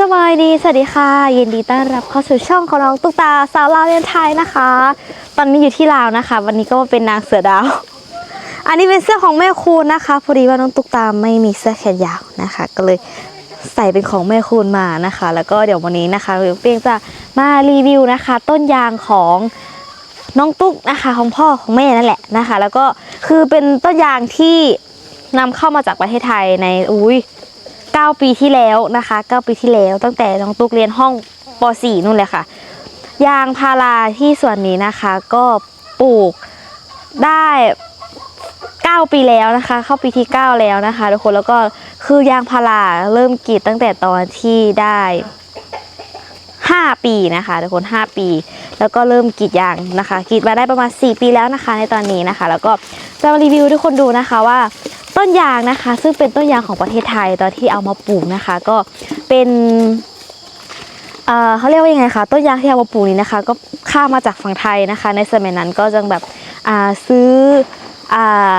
สบายดีสวัสดีค่ะยินดีต้อนรับเข้าสู่ช่องของน้องตุ๊กตาสาวลาวเรียนไทยนะคะ ตอนนี้อยู่ที่ลาวนะคะ วันนี้ก็มาเป็นนางเสือดาว อันนี้เป็นเสื้อของแม่คูณนะคะพอดีว่าน้องตุ๊กตาไม่มีเสื้อแขนยาวนะคะ ก็เลยใส่เป็นของแม่คูณมานะคะ แล้วก็เดี๋ยววันนี้นะคะเปียงจะมารีวิวนะคะ ต้นยางของน้องตุ๊กนะคะของพ่อของแม่นั่นแหละนะคะ แล้วก็คือเป็นต้นยางที่นำเข้ามาจากประเทศไทยในอุ้ย 9 ปีที่แล้วนะคะ 9 ปีที่แล้ว ตั้งแต่น้องตุ๊กเรียนห้องป .4 นู่นเลยค่ะ ยางพาราที่ส่วนนี้นะคะ ก็ปลูกได้ 9 ปีแล้วนะคะ เข้าปีที่ 9 แล้วนะคะทุกคนแล้วก็คือยางพาราเริ่มกรีดตั้งแต่ตอนที่ได้ 5 ปีนะคะทุกคน 5 ปี แล้วก็เริ่มกรีดยางนะคะกรีดมาได้ประมาณ 4 ปีแล้วนะคะ ในตอนนี้นะคะ แล้วก็จะมารีวิวทุกคนดูนะคะว่า ต้นยางนะคะ ซึ่งเป็นต้นยางของประเทศไทยตอนที่เอามาปลูกนะคะ ก็เป็นเอ่อเขาเรียกว่ายังไงคะต้นยางที่เอามาปลูกนี้นะคะ ก็ข้ามาจากฝั่งไทยนะคะ ในสมัยนั้นก็จะแบบอ่าซื้ออ่า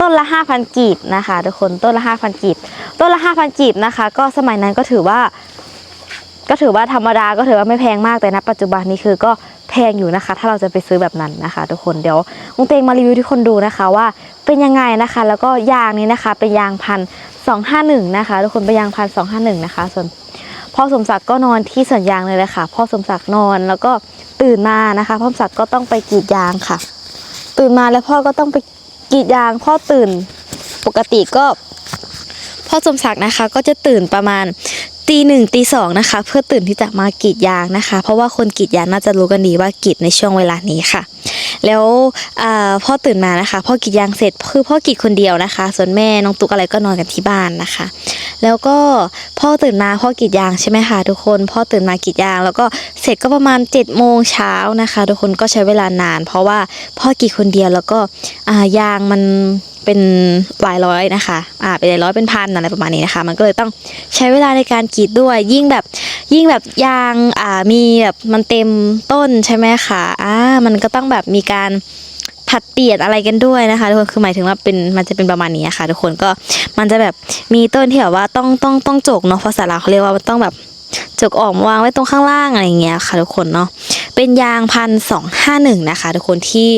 ต้นละ 5,000 กีบนะคะทุกคนต้นละ 5,000 กีบ ต้นละ 5,000 กีบนะคะ ก็สมัยนั้นก็ถือว่า ก็ถือว่าธรรมดาก็ถือว่าไม่แพงมากแต่ณปัจจุบันนี้คือก็แพงอยู่นะคะ ถ้าเราจะไปซื้อแบบนั้นนะคะ ทุกคนเดี๋ยวลุงเตงมารีวิวที่คนดูนะคะว่าเป็นยังไงนะคะ แล้วก็ยางนี้นะคะ เป็นยางพันสองห้าหนึ่งนะคะ ทุกคนเป็นยางพันสองห้าหนึ่งนะคะส่วนพ่อสมศักดิ์ก็นอนที่สวนยางเลยแหละค่ะพ่อสมศักดิ์นอนแล้วก็ตื่นมานะคะ พ่อสมศักดิ์ก็ต้องไปกรีดยางค่ะ ตื่นมาแล้วพ่อก็ต้องไปกรีดยางพ่อตื่นปกติก็ พ่อสมศักดิ์นะคะก็จะตื่นประมาณตีหนึ่งตีสองนะคะ เพื่อตื่นที่จะมากรีดยางนะคะ เพราะว่าคนกรีดยางน่าจะรู้กันดีว่ากรีดในช่วงเวลานี้ค่ะ แล้วพ่อตื่นมานะคะ พ่อกรีดยางเสร็จคือพ่อกรีดคนเดียวนะคะ ส่วนแม่น้องตุ๊กอะไรก็นอนกันที่บ้านนะคะ แล้วก็พ่อตื่นมาพ่อกรีดยางใช่ไหมคะทุกคนพ่อตื่นมากรีดยาง แล้วก็เสร็จก็ประมาณ7จ็ดโมงเช้านะคะ ทุกคนก็ใช้เวลานาน เพราะว่าพ่อกรีดคนเดียวแล้วก็ยางมัน เป็นหลายร้อยนะคะอ่าเป็นหลายร้อยเป็นพันอะไรประมาณนี้นะคะ มันก็เลยต้องใช้เวลาในการกรีดด้วย ยิ่งแบบยิ่งแบบยางอ่ามีแบบมันเต็มต้นใช่ไหมคะอ่ามันก็ต้องแบบมีการผัดเปลี่ยนอะไรกันด้วยนะคะทุกคนคือหมายถึงว่าเป็นมันจะเป็นประมาณนี้อะค่ะ ทุกคนก็มันจะแบบมีต้นที่แบบว่าต้องต้องต้องจกเนาะภาษาลาวเขาเรียกว่ามันต้องแบบจกออกมวางไว้ตรงข้างล่างอะไรอย่างเงี้ยค่ะทุกคนเนาะเป็นยางพันสองห้าหนึ่งนะคะ ทุกคนที่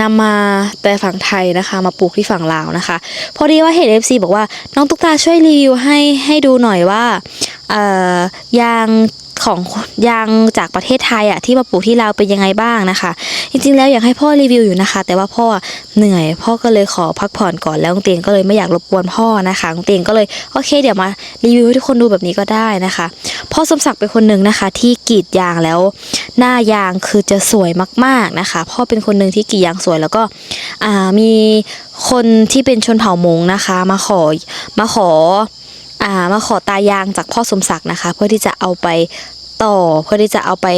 นำมาแต่ฝั่งไทยนะคะ มาปลูกที่ฝั่งลาวนะคะ พอดีว่าเห็น FC บอกว่าน้องตุ๊กตาช่วยรีวิวให้ให้ดูหน่อยว่าออยาง ของยางจากประเทศไทยอะที่มาปลูกที่ลาวเป็นยังไงบ้างนะคะ จริงๆแล้วอยากให้พ่อรีวิวอยู่นะคะ แต่ว่าพ่อเหนื่อย พ่อก็เลยขอพักผ่อนก่อนแล้วงเตียงก็เลยไม่อยากรบกวนพ่อนะคะงเตียงก็เลยโอเค เดี๋ยวมารีวิวให้ทุกคนดูแบบนี้ก็ได้นะคะ พ่อสมศักดิ์เป็นคนหนึ่งนะคะ ที่กรีดยางแล้ว หน้ายางคือจะสวยมาก ๆนะคะ พ่อเป็นคนหนึ่งที่กรีดยางสวยแล้วก็มีคนที่เป็นชนเผ่ามงนะคะ มาขอมาขอ อ่ามาขอตายางจากพ่อสมศักดิ์นะคะ เพื่อที่จะเอาไปต่อเพื่อที่จะเอาไป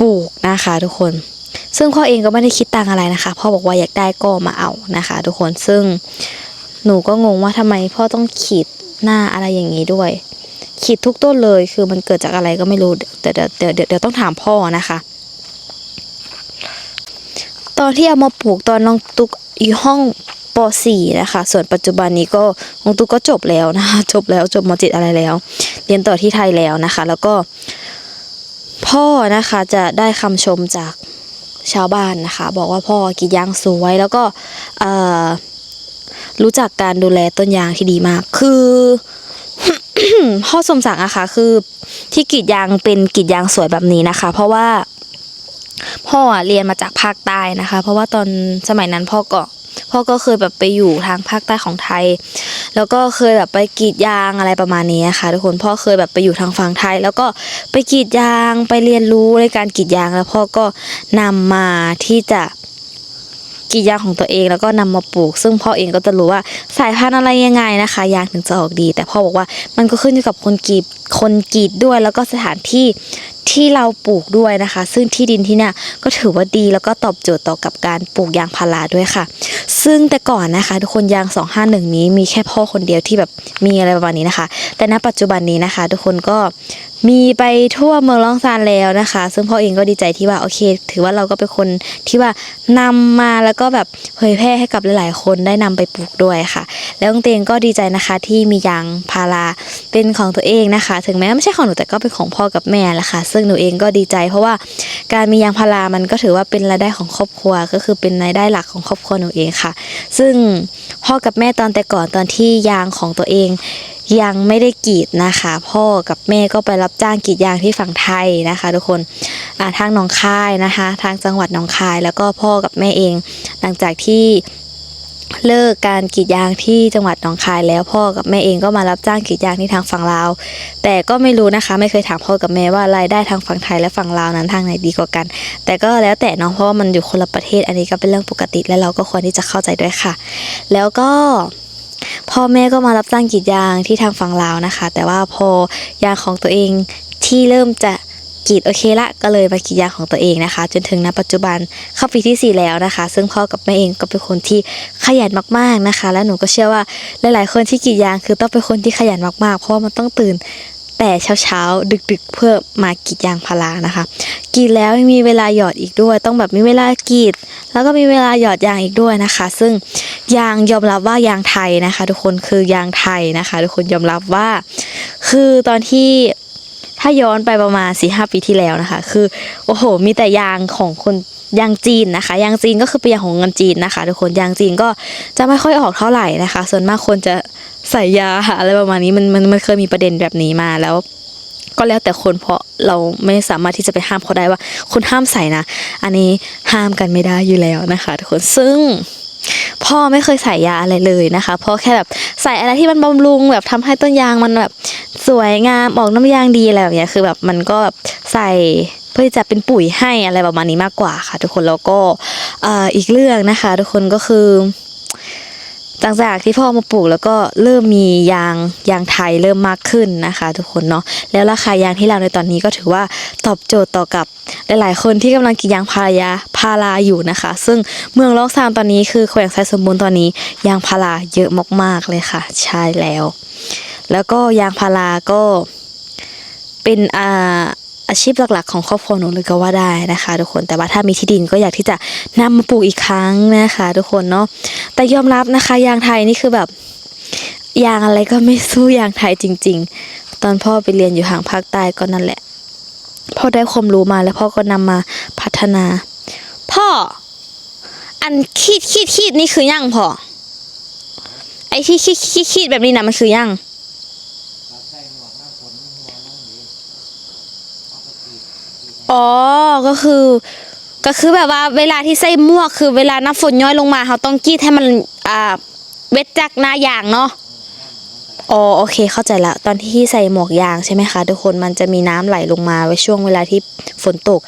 ปลูกนะคะทุกคน ซึ่งพ่อเองก็ไม่ได้คิดตังอะไรนะคะ พ่อบอกว่าอยากได้ก็มาเอานะคะ ทุกคนซึ่งหนูก็งงว่าทำไมพ่อต้องขีดหน้าอะไรอย่างนี้ด้วย ขีดทุกต้นเลยคือมันเกิดจากอะไรก็ไม่รู้เดี๋ยวเดี๋ยวเดี๋ยวเดี๋ยวเดี๋ยวต้องถามพ่อนะคะ ตอนที่เอามาปลูกตอนน้องตุ๊กอยู่ห้อง ป .4 นะคะ ส่วนปัจจุบันนี้ก็องตุ๊กก็จบแล้วนะคะจบแล้วจบม .7 อะไรแล้ว เรียนต่อที่ไทยแล้วนะคะ แล้วก็ พ่อนะคะจะได้คำชมจากชาวบ้านนะคะ บอกว่าพ่อกีดยางสวยแล้วก็รู้จักการดูแลต้นยางที่ดีมาก คือพ่อสมศักดิ์อะค่ะคือที่กรีดยางเป็นกรีดยางสวยแบบนี้นะคะ เพราะว่าพ่อเรียนมาจากภาคใต้นะคะ เพราะว่าตอนสมัยนั้นพ่อก็ พ่อก็เคยแบบไปอยู่ทางภาคใต้ของไทย แล้วก็เคยแบบไปกรีดยางอะไรประมาณนี้ค่ะทุกคนพ่อเคยแบบไปอยู่ทางฝั่งไทย แล้วก็ไปกรีดยางไปเรียนรู้ในการกรีดยางแล้วพ่อก็นำมาที่จะ กรีดยางของตัวเองแล้วก็นำมาปลูก ซึ่งพ่อเองก็จะรู้ว่าสายพันธุ์อะไรยังไงนะคะ ยางถึงจะออกดี แต่พ่อบอกว่ามันก็ขึ้นอยู่กับคนกรีดคนกรีดด้วย แล้วก็สถานที่ที่เราปลูกด้วยนะคะ ซึ่งที่ดินที่เนี่ยก็ถือว่าดีแล้วก็ตอบโจทย์ต่อกับการปลูกยางพาราด้วยค่ะ ซึ่งแต่ก่อนนะคะ ทุกคนยาง 251 นี้มีแค่พ่อคนเดียวที่แบบมีอะไรประมาณนี้นะคะ แต่ณปัจจุบันนี้นะคะ ทุกคนก็ มีไปทั่วเมืองล่องซานแล้วนะคะ ซึ่งพ่อเองก็ดีใจที่ว่าโอเค ถือว่าเราก็เป็นคนที่ว่านำมาแล้วก็แบบเผยแพร่ให้กับหลาย ๆ คนได้นำไปปลูกด้วยค่ะ แล้วองเตงก็ดีใจนะคะที่มียางพาราเป็นของตัวเองนะคะ ถึงแม้ไม่ใช่ของหนูแต่ก็เป็นของพ่อกับแม่แหละค่ะ ซึ่งหนูเองก็ดีใจ เพราะว่าการมียางพารามันก็ถือว่าเป็นรายได้ของครอบครัว ก็คือเป็นรายได้หลักของครอบครัวหนูเองค่ะ ซึ่งพ่อกับแม่ตอนแต่ก่อนตอนที่ยางของตัวเองยังไม่ได้กรีดนะคะ พ่อกับแม่ก็ไปรับจ้างกรีดยางที่ฝั่งไทยนะคะ ทุกคนทางหนองคายนะคะ ทางจังหวัดหนองคาย แล้วก็พ่อกับแม่เอง หลังจากที่เลิกการกรีดยางที่จังหวัดหนองคายแล้วพ่อกับแม่เองก็มารับจ้างกรีดยางที่ทางฝั่งลาว แต่ก็ไม่รู้นะคะ ไม่เคยถามพ่อกับแม่ว่ารายได้ทางฝั่งไทยและฝั่งลาวนั้นทางไหนดีกว่ากัน แต่ก็แล้วแต่เนาะเพราะว่ามันอยู่คนละประเทศอันนี้ก็เป็นเรื่องปกติและเราก็ควรที่จะเข้าใจด้วยค่ะ แล้วก็ พ่อแม่ก็มารับจ้างกรีดยางที่ทางฝั่งลาวนะคะ แต่ว่าพอยางของตัวเองที่เริ่มจะกรีดโอเคละก็เลยมากรีดยางของตัวเองนะคะ จนถึงณปัจจุบันเข้าปีที่ 4 แล้วนะคะ ซึ่งพ่อกับแม่เองก็เป็นคนที่ขยันมากๆนะคะ และหนูก็เชื่อว่าหลายๆ คนที่กรีดยางคือต้องเป็นคนที่ขยันมากๆ เพราะว่ามันต้องตื่น แต่เช้าๆ ดึกๆ เพื่อมากรีดยางพารานะคะ กรีดแล้วมีเวลาหยอดอีกด้วย ต้องแบบมีเวลากรีด แล้วก็มีเวลาหยอดยางอีกด้วยนะคะ ซึ่งยางยอมรับว่ายางไทยนะคะ ทุกคนคือยางไทยนะคะ ทุกคนยอมรับว่า คือตอนที่ ถ้าย้อนไปประมาณสี่ห้าปีที่แล้วนะคะ คือโอ้โห มีแต่ยางของคนยางจีนนะคะ ยางจีนก็คือเป็นยางของเงินจีนนะคะ ทุกคนยางจีนก็จะไม่ค่อยออกเท่าไหร่นะคะ ส่วนมากคนจะใส่ยาอะไรประมาณนี้มันมันมันเคยมีประเด็นแบบนี้มาแล้วก็แล้วแต่คนเพราะเราไม่สามารถที่จะไปห้ามเขาได้ว่าคุณห้ามใส่นะ อันนี้ห้ามกันไม่ได้อยู่แล้วนะคะ ทุกคนซึ่งพ่อไม่เคยใส่ยาอะไรเลยนะคะพ่อแค่แบบใส่อะไรที่มันบำรุงแบบทำให้ต้นยางมันแบบ สวยงามออกน้ำยางดีอะไรแบบเนี้ยคือแบบมันก็แบบใส่เพื่อที่จะเป็นปุ๋ยให้อะไรประมาณนี้มากกว่าค่ะ ทุกคนแล้วก็อีกเรื่องนะคะ ทุกคนก็คือหลังจากที่พ่อมาปลูกแล้วก็เริ่มมียางยางไทยเริ่มมากขึ้นนะคะ ทุกคนเนาะแล้วราคายางที่เราในตอนนี้ก็ถือว่าตอบโจทย์ต่อกับหลายๆ คนที่กำลังกินยางพารายาพาราอยู่นะคะ ซึ่งเมืองลอกซานตอนนี้คือแขวงไซสมบูรณ์ตอนนี้ยางพาราเยอะมากๆเลยค่ะ ใช่แล้ว แล้วก็ยางพาราก็เป็นอาอาชีพหลักๆของครอบครัวหนูเลยก็ว่าได้นะคะ ทุกคนแต่ว่าถ้ามีที่ดินก็อยากที่จะนำมาปลูกอีกครั้งนะคะ ทุกคนเนาะแต่ยอมรับนะคะยางไทยนี่คือแบบยางอะไรก็ไม่สู้ยางไทยจริง ๆ ตอนพ่อไปเรียนอยู่ทางภาคใต้ก็นั่นแหละพ่อได้ความรู้มาแล้วพ่อก็นำมาพัฒนา พ่อ อันขีดขีดขีดนี่คือยังพ่อไอ้ที่ขีดขีดขีดแบบนี้นะมันคือยัง อ๋อ ก็คือ ก็คือแบบว่าเวลาที่ใส่หมวกคือเวลาน้ำฝนย้อยลงมาเขาต้องกรีดให้มันอ่าเวทจากหน้ายางเนาะอ๋อโอเคเข้าใจละตอนที่ใส่หมวกยางใช่ไหมคะ ทุกคนมันจะมีน้ำไหลลงมาไว้ช่วงเวลาที่ฝนตก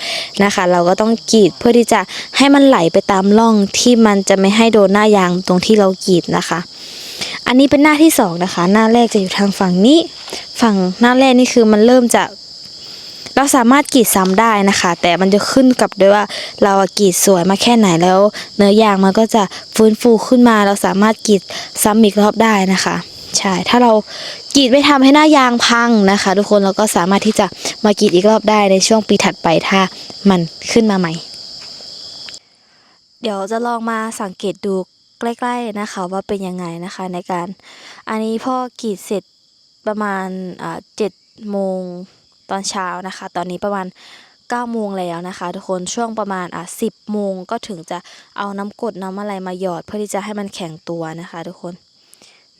นะคะ เราก็ต้องกรีดเพื่อที่จะให้มันไหลไปตามร่องที่มันจะไม่ให้โดนหน้ายางตรงที่เรากรีดนะคะ อันนี้เป็นหน้าที่สองนะคะ หน้าแรกจะอยู่ทางฝั่งนี้ ฝั่งหน้าแรกนี่คือมันเริ่มจะ เราสามารถกรีดซ้ำได้นะคะ แต่มันจะขึ้นกับด้วยว่าเรากรีดสวยมาแค่ไหนแล้ว เนื้อยางมันก็จะฟื้นฟูขึ้นมา เราสามารถกรีดซ้ำอีกรอบได้นะคะ ใช่ ถ้าเรากรีดไม่ทำให้หน้ายางพังนะคะ ทุกคนเราก็สามารถที่จะมากรีดอีกรอบได้ในช่วงปีถัดไปถ้ามันขึ้นมาใหม่ เดี๋ยวจะลองมาสังเกตดูใกล้ๆนะคะว่าเป็นยังไงนะคะในการ อันนี้พ่อกรีดเสร็จประมาณเจ็ดโมง ตอนเช้านะคะ ตอนนี้ประมาณ9โมงแล้วนะคะ ทุกคนช่วงประมาณอะ10โมงก็ถึงจะเอาน้ำกรดน้ำอะไรมาหยอด เพื่อที่จะให้มันแข็งตัวนะคะ ทุกคน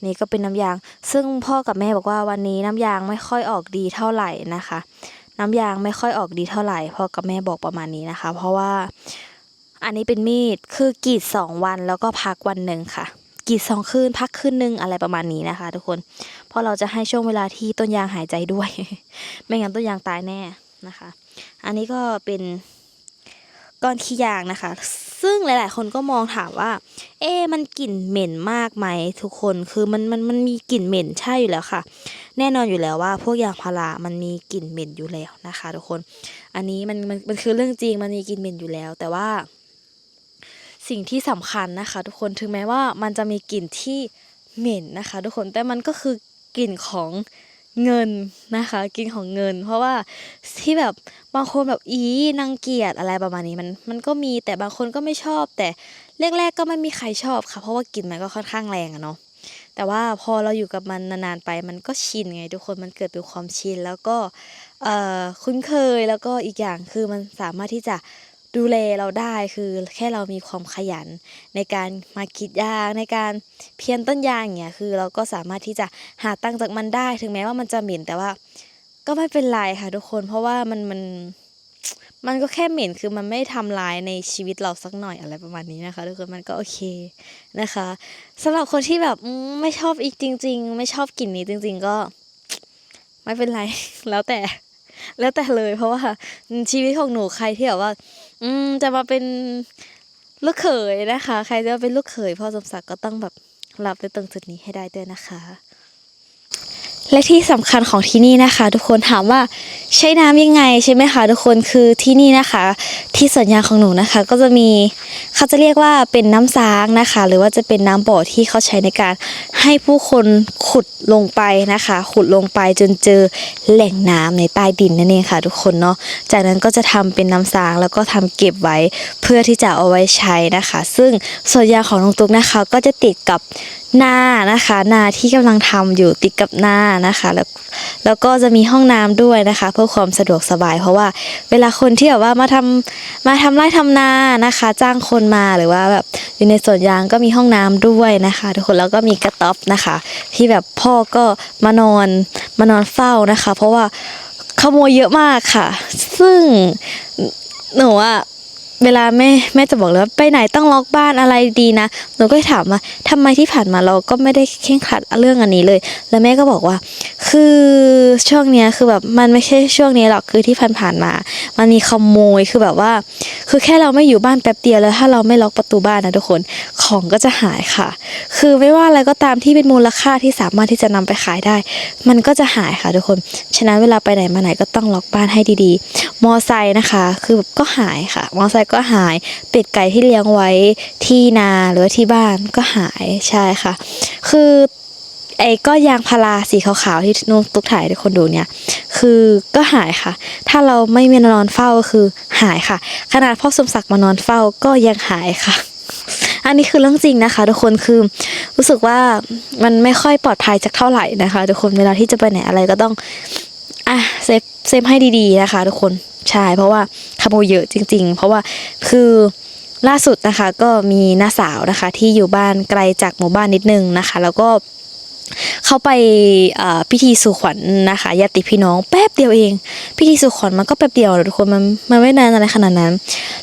นี่ก็เป็นน้ำยาง ซึ่งพ่อกับแม่บอกว่าวันนี้น้ำยางไม่ค่อยออกดีเท่าไหร่นะคะ น้ำยางไม่ค่อยออกดีเท่าไหร่พ่อกับแม่บอกประมาณนี้นะคะ เพราะว่าอันนี้เป็นมีดคือกรีดสองวันแล้วก็พักวันหนึ่งค่ะกรีดสองคืนพักคืนหนึ่งอะไรประมาณนี้นะคะ ทุกคน ราะเราจะให้ช่วงเวลาที่ต้นยางหายใจด้วย ไม่งั้นต้นยางตายแน่นะคะ อันนี้ก็เป็นก้อนขี้ยางนะคะ ซึ่งหลาย ๆ คนก็มองถามว่า เอ๊มันกลิ่นเหม็นมากไหมทุกคนคือมันมันมันมีกลิ่นเหม็นใช่อยู่แล้วค่ะ แน่นอนอยู่แล้วว่า พวกยางพารามันมีกลิ่นเหม็นอยู่แล้วนะคะ ทุกคน อันนี้มันมันมันคือเรื่องจริงมันมีกลิ่นเหม็นอยู่แล้ว แต่ว่า สิ่งที่สำคัญนะคะ ทุกคนถึงแม้ว่ามันจะมีกลิ่นที่เหม็นนะคะ ทุกคนแต่มันก็คือ กลิ่นของเงินนะคะกลิ่นของเงิน เพราะว่าที่แบบบางคนแบบอีนางเกียจอะไรประมาณนี้มันมันก็มีแต่บางคนก็ไม่ชอบ แต่แรกๆก็ไม่มีใครชอบค่ะ เพราะว่ากลิ่นมันก็ค่อนข้างแรงอะเนาะแต่ว่าพอเราอยู่กับมันนานๆไป มันก็ชินไงทุกคนมันเกิดเป็นความชินแล้วก็เอ่อคุ้นเคยแล้วก็อีกอย่างคือมันสามารถที่จะ ดูแลเราได้คือแค่เรามีความขยันในการมากรีดยางในการเพียนต้นยางอย่างเงี้ยคือเราก็สามารถที่จะหาตังจากมันได้ ถึงแม้ว่ามันจะเหม็นแต่ว่า ก็ไม่เป็นไรค่ะทุกคนเพราะว่ามันมันมันก็แค่เหม็นคือมันไม่ทำลายในชีวิตเราสักหน่อยอะไรประมาณนี้นะคะทุกคนมันก็โอเคนะคะสำหรับคนที่แบบไม่ชอบอีกจริง ๆ ไม่ชอบกลิ่นนี้จริง ๆ ก็ ไม่เป็นไรแล้วแต่ แล้วแต่เลย เพราะว่าชีวิตของหนูใครที่แบบว่า อืมจะมาเป็นลูกเขยนะคะ ใครจะมาเป็นลูกเขยพ่อสมศักดิ์ก็ต้องแบบรับในตรงจุดนี้ให้ได้ด้วยนะคะ และที่สำคัญของที่นี่นะคะ ทุกคนถามว่า ใช้น้ำยังไงใช่ไหมคะทุกคนคือที่นี่นะคะ ที่สวนยางของหนูนะคะ ก็จะมีเขาจะเรียกว่าเป็นน้ำซางนะคะ หรือว่าจะเป็นน้ำบ่อที่เขาใช้ในการให้ผู้คนขุดลงไปนะคะ ขุดลงไปจนเจอแหล่งน้ำในใต้ดินนั่นเองค่ะ ทุกคนเนาะจากนั้นก็จะทำเป็นน้ำซางแล้วก็ทำเก็บไว้เพื่อที่จะเอาไว้ใช้นะคะ ซึ่งสวนยางของน้องตุ๊กนะคะ ก็จะติดกับนานะคะนาที่กำลังทำอยู่ติดกับนานะคะ แล้วแล้วก็จะมีห้องน้ำด้วยนะคะเพื่อความสะดวกสบาย เพราะว่าเวลาคนที่แบบว่ามาทำมาทำไร่ทำนานะคะ จ้างคนมาหรือว่าแบบอยู่ในสวนยางก็มีห้องน้ำด้วยนะคะ ทุกคนแล้วก็มีกระต๊อบนะคะ ที่แบบพ่อก็มานอนมานอนเฝ้านะคะ เพราะว่าขโมยเยอะมากค่ะ ซึ่งหนูอะ เวลาแม่แม่จะบอกเลยว่าไปไหนต้องล็อกบ้านอะไรดีนะหนูก็ถามว่าทำไมที่ผ่านมาเราก็ไม่ได้เคร่งครัดเรื่องอันนี้เลย แล้วแม่ก็บอกว่า คือช่วงเนี้ยคือแบบมันไม่ใช่ช่วงนี้หรอกคือที่ผ่านๆมา มันมีขโมยคือแบบว่า คือแค่เราไม่อยู่บ้านแป๊บเดียวแล้ว ถ้าเราไม่ล็อกประตูบ้านนะทุกคนของก็จะหายค่ะ คือไม่ว่าอะไรก็ตามที่เป็นมูลค่าที่สามารถที่จะนำไปขายได้ มันก็จะหายค่ะทุกคน ฉะนั้นเวลาไปไหนมาไหนก็ต้องล็อกบ้านให้ดีๆ มอไซค์นะคะ คือแบบก็หายค่ะ มอไซค์ก็หาย เป็ดไก่ที่เลี้ยงไว้ที่นาหรือว่าที่บ้านก็หายใช่ค่ะ คือไอ้ก็ยางพาราสีขาวๆที่นุ๊กตุ๊กถ่ายให้ทุกคนดูเนี่ย คือก็หายค่ะ ถ้าเราไม่มีนอนเฝ้าก็คือหายค่ะ ขนาดพ่อสมศักดิ์มานอนเฝ้าก็ยังหายค่ะ อันนี้คือเรื่องจริงนะคะ ทุกคนคือรู้สึกว่ามันไม่ค่อยปลอดภัยจากเท่าไหร่นะคะ ทุกคนเวลาที่จะไปไหนอะไรก็ต้อง เซฟเซฟให้ดีๆนะคะ ทุกคนใช่เพราะว่าขโมยเยอะจริง ๆ เพราะว่าคือล่าสุดนะคะก็มีน้าสาวนะคะ ที่อยู่บ้านไกลจากหมู่บ้านนิดนึงนะคะ แล้วก็เข้าไปพิธีสู่ขวัญนะคะญาติพี่น้องแป๊บเดียวเอง พิธีสู่ขวัญมันก็แป๊บเดียวทุกคนมันมันไม่นานอะไรขนาดนั้น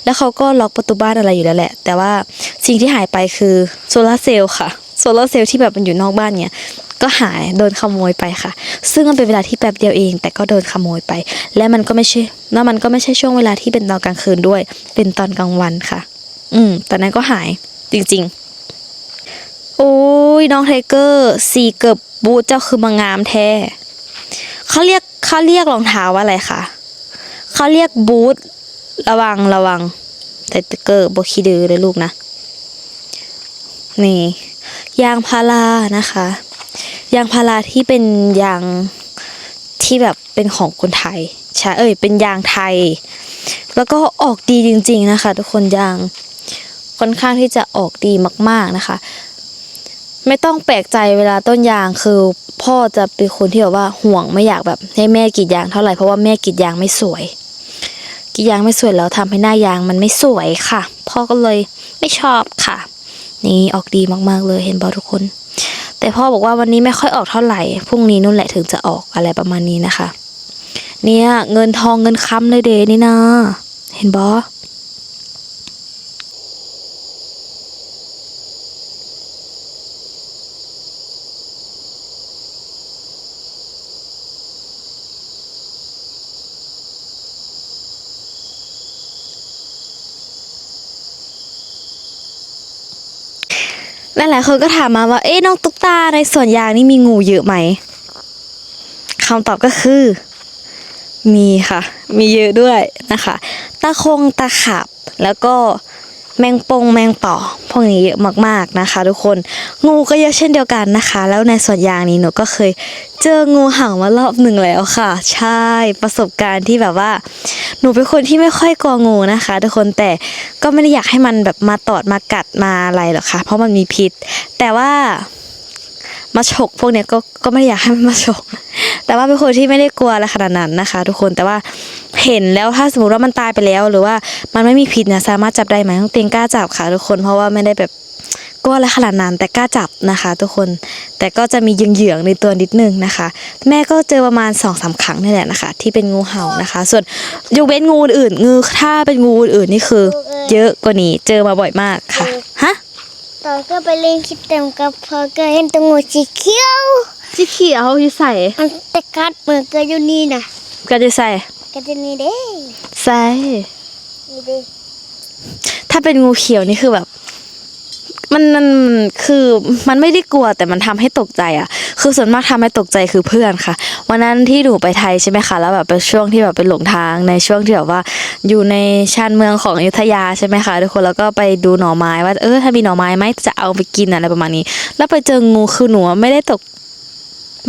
แล้วเขาก็ล็อกประตูบ้านอะไรอยู่แล้วแหละ แต่ว่าสิ่งที่หายไปคือโซลาร์เซลล์ค่ะ โซลาเซลล์ที่แบบมันอยู่นอกบ้านเนี่ยก็หายโดนขโมยไปค่ะ ซึ่งมันเป็นเวลาที่แป๊บเดียวเอง แต่ก็โดนขโมยไป และมันก็ไม่ใช่แล้วมันก็ไม่ใช่ช่วงเวลาที่เป็นตอนกลางคืนด้วย เป็นตอนกลางวันค่ะ อืมตอนนั้นก็หายจริง ๆ โอ้ยน้องไทเกอร์สีเกือบบูทเจ้าคือมางามแท้เขาเรียกเขาเรียกรองเท้าว่าอะไรคะเขาเรียกบูทระวังระวังไทเกอร์บคีดือเลยลูกนะ นี่ ยางพารานะคะ ยางพาราที่เป็นยางที่แบบเป็นของคนไทยใช่เอ้ยเป็นยางไทย แล้วก็ออกดีจริง ๆนะคะ ทุกคนยางค่อนข้างที่จะออกดีมาก ๆนะคะ ไม่ต้องแปลกใจเวลาต้นยางคือพ่อจะเป็นคนที่แบบว่าห่วงไม่อยากแบบให้แม่กรีดยางเท่าไหร่เพราะว่าแม่กรีดยางไม่สวยกรีดยางไม่สวยแล้วทำให้หน้ายางมันไม่สวยค่ะ พ่อก็เลยไม่ชอบค่ะ นี่ออกดีมากๆเลยเห็นบอทุกคน แต่พ่อบอกว่าวันนี้ไม่ค่อยออกเท่าไหร่พรุ่งนี้นู่นแหละถึงจะออกอะไรประมาณนี้นะคะ เนี่ยเงินทองเงินค้ำเลยเดนี่นะ เห็นบอ หลายๆคนก็ถามมาว่า เอ๊ะน้องตุ๊กตาในสวนยางนี่มีงูเยอะไหมคำตอบก็คือ มีค่ะ มีเยอะด้วยนะคะตาคงตาขับแล้วก็ แมงปงแมงป่อพวกนี้เยอะมากๆนะคะ ทุกคนงูก็เยอะเช่นเดียวกันนะคะ แล้วในสวนยางนี้หนูก็เคยเจองูเห่ามารอบหนึ่งแล้วค่ะ ใช่ประสบการณ์ที่แบบว่า หนูเป็นคนที่ไม่ค่อยกลัวงูนะคะ ทุกคนแต่ก็ไม่ได้อยากให้มันแบบมาตอดมากัดมาอะไรหรอกค่ะ เพราะมันมีพิษ แต่ว่ามาฉกพวกเนี้ยก็ก็ไม่ได้อยากให้มันมาฉกแต่ว่าเป็นคนที่ไม่ได้กลัวอะไรขนาดนั้นนะคะ ทุกคนแต่ว่า เห็นแล้วถ้าสมมติว่ามันตายไปแล้ว หรือว่ามันไม่มีพิษเนี่ยสามารถจับได้ไหมต้องเตียงกล้าจับค่ะทุกคนเพราะว่าไม่ได้แบบกลัวอะไรขนาดนั้นแต่กล้าจับนะคะ ทุกคนแต่ก็จะมีเหยืองๆในตัวนิดนึงนะคะ แม่ก็เจอประมาณสองสามครั้งนี่แหละนะคะ ที่เป็นงูเห่านะคะ ส่วนยกเว้นงูอื่นงูถ้าเป็นงูอื่นนี่คือ เยอะกว่านี้เจอมาบ่อยมากค่ะฮะตอนก็ไปเล่นคิดเต็มกับพอก็เห็นตัวงูสีเขียวที่เขียวอยู่ใส่มันตะกัดมือก็อยู่นี่นะก็จะใส่ ก็จะนี่เด้ใส่นี่เด้ถ้าเป็นงูเขียวนี่คือแบบ มันมันคือมันไม่ได้กลัวแต่มันทำให้ตกใจอะ คือส่วนมากทำให้ตกใจคือเพื่อนค่ะ วันนั้นที่หนูไปไทยใช่ไหมคะแล้วแบบเป็นช่วงที่แบบเป็นหลงทางในช่วงที่แบบว่า อยู่ในชานเมืองของอยุธยาใช่ไหมคะทุกคนแล้วก็ไปดูหน่อไม้ว่าเออถ้ามีหน่อไม้ไหมจะเอาไปกินอะไรประมาณนี้ แล้วไปเจองูคือหนูไม่ได้ตก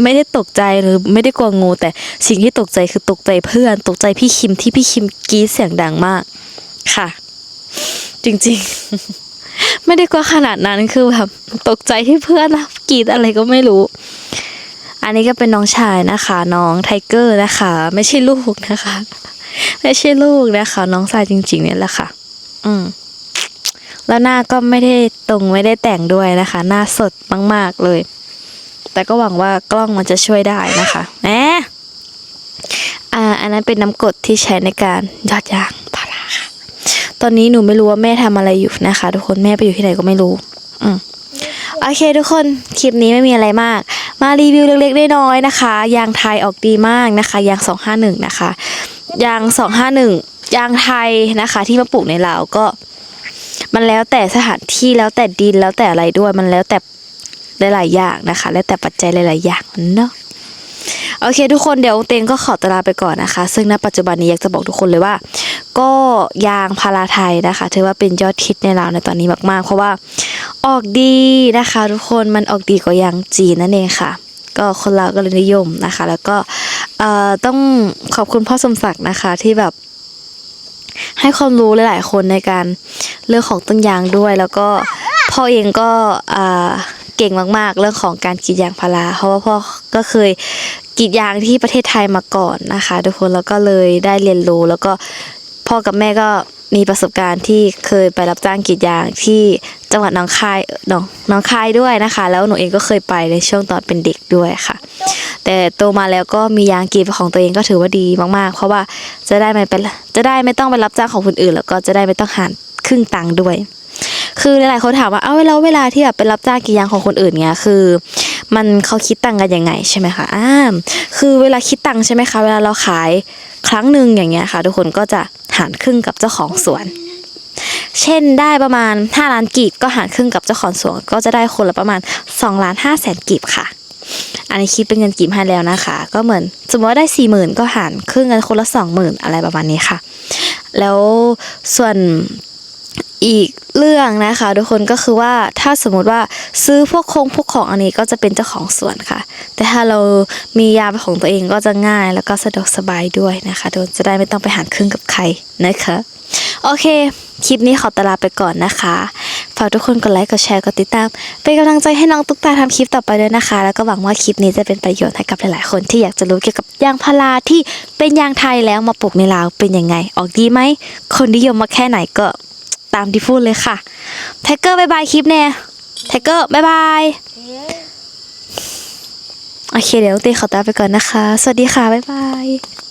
ไม่ได้ตกใจหรือไม่ได้กลัวงู แต่สิ่งที่ตกใจคือตกใจเพื่อน ตกใจพี่คิมที่พี่คิมกรีดเสียงดังมาก ค่ะ จริงๆ ไม่ได้กลัวขนาดนั้นคือแบบตกใจที่เพื่อนกรีดอะไรก็ไม่รู้ อันนี้ก็เป็นน้องชายนะคะ น้องไทเกอร์นะคะ ไม่ใช่ลูกนะคะ ไม่ใช่ลูกนะคะ น้องชายจริง ๆ เนี่ยแหละค่ะ อืมแล้วหน้าก็ไม่ได้ตรงไม่ได้แต่งด้วยนะคะ หน้าสดมาก ๆ เลย แต่ก็หวังว่ากล้องมันจะช่วยได้นะคะแหมอ่าอันนั้นเป็นน้ำกรดที่ใช้ในการยอดยางพาราค่ะตอนนี้หนูไม่รู้ว่าแม่ทำอะไรอยู่นะคะ ทุกคนแม่ไปอยู่ที่ไหนก็ไม่รู้ อืมโอเคทุกคน คลิปนี้ไม่มีอะไรมาก มารีวิวเล็กๆน้อยๆนะคะ ยางไทยออกดีมากนะคะ ยาง 251 นะคะ ยาง 251 ยางไทยนะคะ ที่มาปลูกในลาวก็ มันแล้วแต่สถานที่แล้วแต่ดินแล้วแต่อะไรด้วย มันแล้วแต่ หลายๆอย่างนะคะ แล้วแต่ปัจจัยหลาย ๆ อย่างเนาะโอเค ทุกคนเดี๋ยวเตงก็ขอตลาไปก่อนนะคะ ซึ่งณปัจจุบันนี้อยากจะบอกทุกคนเลยว่า ก็ยางพาราไทยนะคะถือว่าเป็นยอดฮิตในลาวในตอนนี้มาก ๆ เพราะว่าออกดีนะคะ ทุกคนมันออกดีกว่ายางจีนนั่นเองค่ะ ก็คนลาวก็เลยนิยมนะคะ แล้วก็ต้องขอบคุณพ่อสมศักดิ์นะคะที่แบบ ให้ความรู้หลาย ๆ คนในการเรื่องของต้นยางด้วย แล้วก็พ่อเองก็อ่า ก่งมากๆ เรื่องของการกรีดยางพาราเพราะว่าพ่อก็เคยกรีดยางที่ประเทศไทยมาก่อนนะคะ ทุกคนแล้วก็เลยได้เรียนรู้แล้วก็พ่อกับแม่ก็มีประสบการณ์ที่เคยไปรับจ้างกรีดยางที่จังหวัดหนองคายหนองหนองคายด้วยนะคะ แล้วหนูเองก็เคยไปในช่วงตอนเป็นเด็กด้วยค่ะ แต่โตมาแล้วก็มียางกรีดของตัวเองก็ถือว่าดีมากๆ เพราะว่าจะได้ไม่เป็นจะได้ไม่ต้องไปรับจ้างของคนอื่น แล้วก็จะได้ไม่ต้องหารครึ่งตังค์ด้วย คือหลายๆคนถามว่าเอ้าแล้วเวลาที่แบบไปรับจ้างกรีดยางของคนอื่นเนี้ยคือ มันเขาคิดตังกันยังไงใช่ไหมคะอ่าคือเวลาคิดตังใช่ไหมคะเวลาเราขายครั้งหนึ่งอย่างเงี้ยค่ะ ทุกคนก็จะหารครึ่งกับเจ้าของสวน เช่นได้ประมาณ 5 ล้านกีบก็หารครึ่งกับเจ้าของสวน ก็จะได้คนละประมาณ2ล้าน5แสนกีบค่ะอันนี้คิดเป็นเงินกีบให้แล้วนะคะ ก็เหมือนสมมติว่าได้สี่หมื่นก็หารครึ่งกันคนละสองหมื่นอะไรประมาณนี้ค่ะ แล้วส่วน อีกเรื่องนะคะทุกคนก็คือว่าถ้าสมมุติว่าซื้อพวกคงพวกของอันนี้ก็จะเป็นเจ้าของสวนค่ะ แต่ถ้าเรามียาเป็นของตัวเองก็จะง่ายแล้วก็สะดวกสบายด้วยนะคะโดยจะได้ไม่ต้องไปหารครึ่งกับใครนะคะโอเค คลิปนี้ขอตลาไปก่อนนะคะ ฝากทุกคนกดไลค์ กดแชร์ กดติดตาม เป็นกำลังใจให้น้องตุ๊กตาทำคลิปต่อไปด้วยนะคะ แล้วก็หวังว่าคลิปนี้จะเป็นประโยชน์ให้กับหลายๆ คนที่อยากจะรู้เกี่ยวกับยางพาราที่เป็นยางไทยแล้วมาปลูกในลาวเป็นยังไง ออกดีไหม คนนิยมมาแค่ไหนก็ ตามที่พูดเลยค่ะไทเกอร์บายบายคลิปเนี่ยไทเกอร์บายบายโอเคเดี๋ยวน้องเต้ขอตวลาไปก่อนนะคะ สวัสดีค่ะ บ๊ายบาย